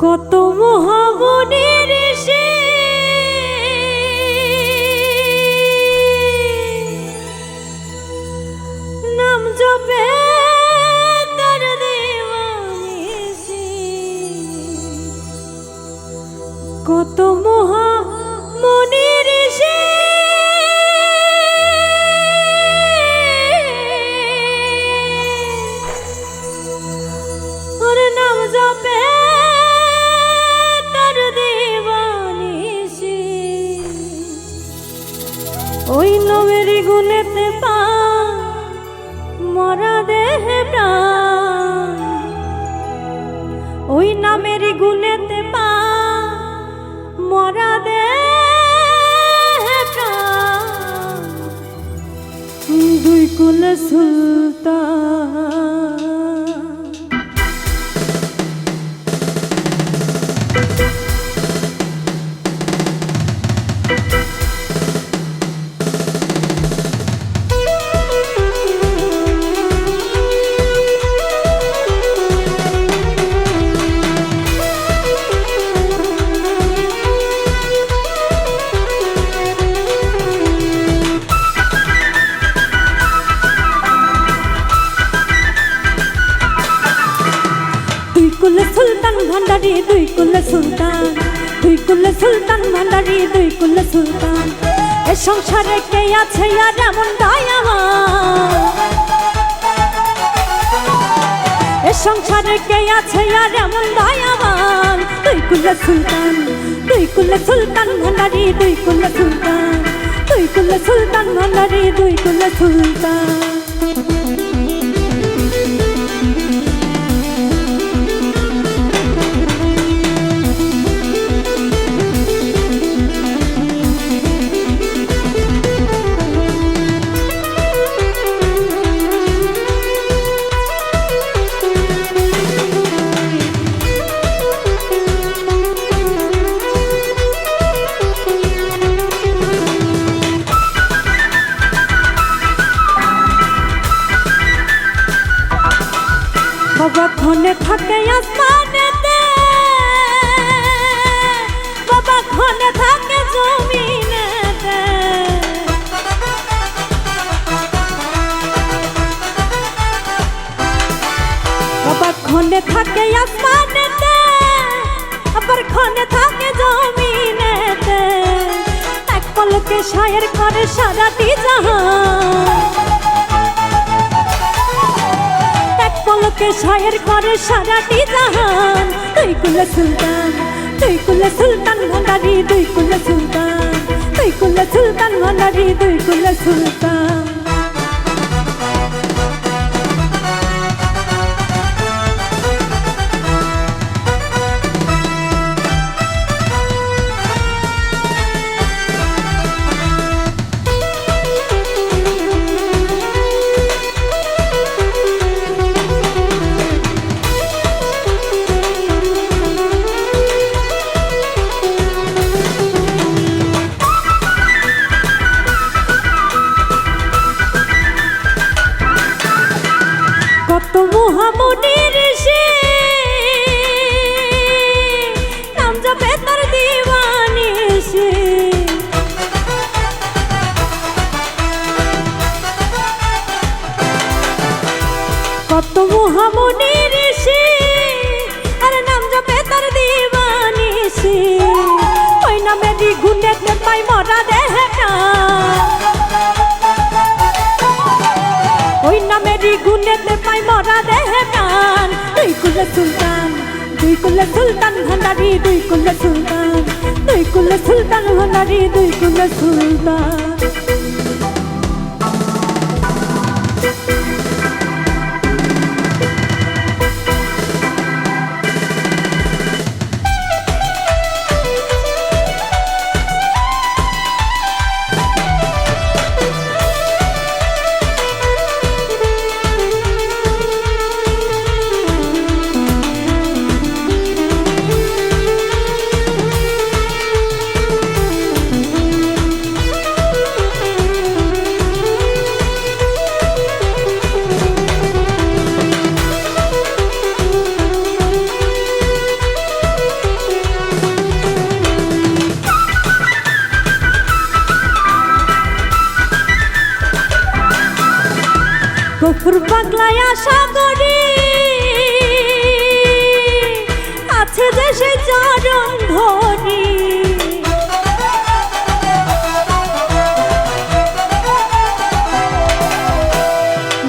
কত মহাবনের সে নাম জপে ওই নবের গুণেতে পা, মরা দেহে প্রাণ। ওই নামের গুণেতে পা, মরা দেহে প্রাণ। দুই কুল সুলতান। ভান্ডারি দুই কুল সুলতান, দুই কুল সুলতান ভান্ডারি দুই কুল সুলতান। এ সংসারে কে আছে আর এমন দয়াবান? এ সংসারে কে আছে আর এমন দয়াবান? দুই কুল সুলতান, দুই কুল সুলতান ভান্ডারি দুই কুল সুলতান, দুই কুল সুলতান ভান্ডারি দুই কুল সুলতান। বাবা ক্ষণে থাকে আসমানেতে। বাবা ক্ষণে থাকে জমিনেতে। বাবা ক্ষণে থাকে আসমানেতে। আবার ক্ষণে থাকে জমিনেতে। এক পলকে শায়ের করে সারাটি জাহান। পলকে শায়ের করে সারাটি জাহান তুই কুলে সুলতান তুই কুলে সুলতান ভান্ডারি দুই কুলে সুলতান। তুই কুলে সুলতান ভান্ডারি দুই কুলে সুলতান। কত মহামনির সে, আর নাম জপে তার দিওয়ানি সে। ওই নামেরই গুণেতে পাই মরা দেহটা। ওই নামেরই গুণেতে পাই মরা দেহে প্রাণ দুই কুলে সুলতান, দুই কুলে সুলতান ভান্ডারি, দুই কুলে সুলতান, দুই কুলে সুলতান ভান্ডারি, দুই কুলে সুলতান। গফুর পাগলায় আশা করি আছে যে সে চরণ ধরি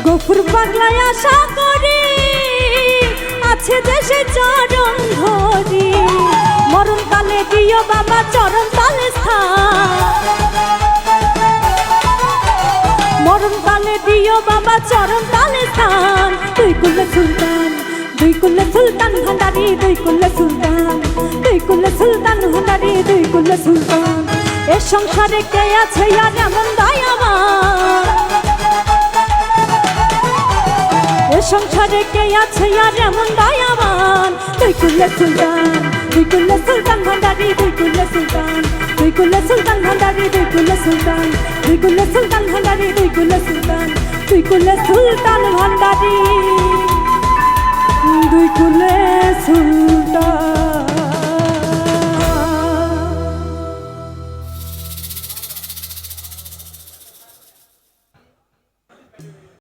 গফুর পাগলায় আশা করি আছে যে সে চরণ ধরি মরণ কালে দিও বাবা চরণ তালে স্থান। কালে দিও বাবা চরণ তালে স্থান তুই কুল্লে সুলতান দুই কুল্লে সুলতান ভান্ডারি দুই কুল্লে সুলতান দুই কুল্লে সুলতান ভান্ডারি দুই কুল্লে সুলতান এ সংসারে কে আছে আর এমন দয়াবান এ সংসারে কে আছে আর এমন দয়াবান তুই কুল্লে সুলতান তুই কুল্লে সুলতান ভান্ডারি তুই কুল্লে সুলতান তুই কুল্লে সুলতান ভান্ডারি তুই কুল্লে সুলতান তুই কুল্লে সুলতান ভান্ডারি কুল্লে সুলতান তুই কুল্লে সুলতান ভান্ডারি। দুই কুল্লে সুলতান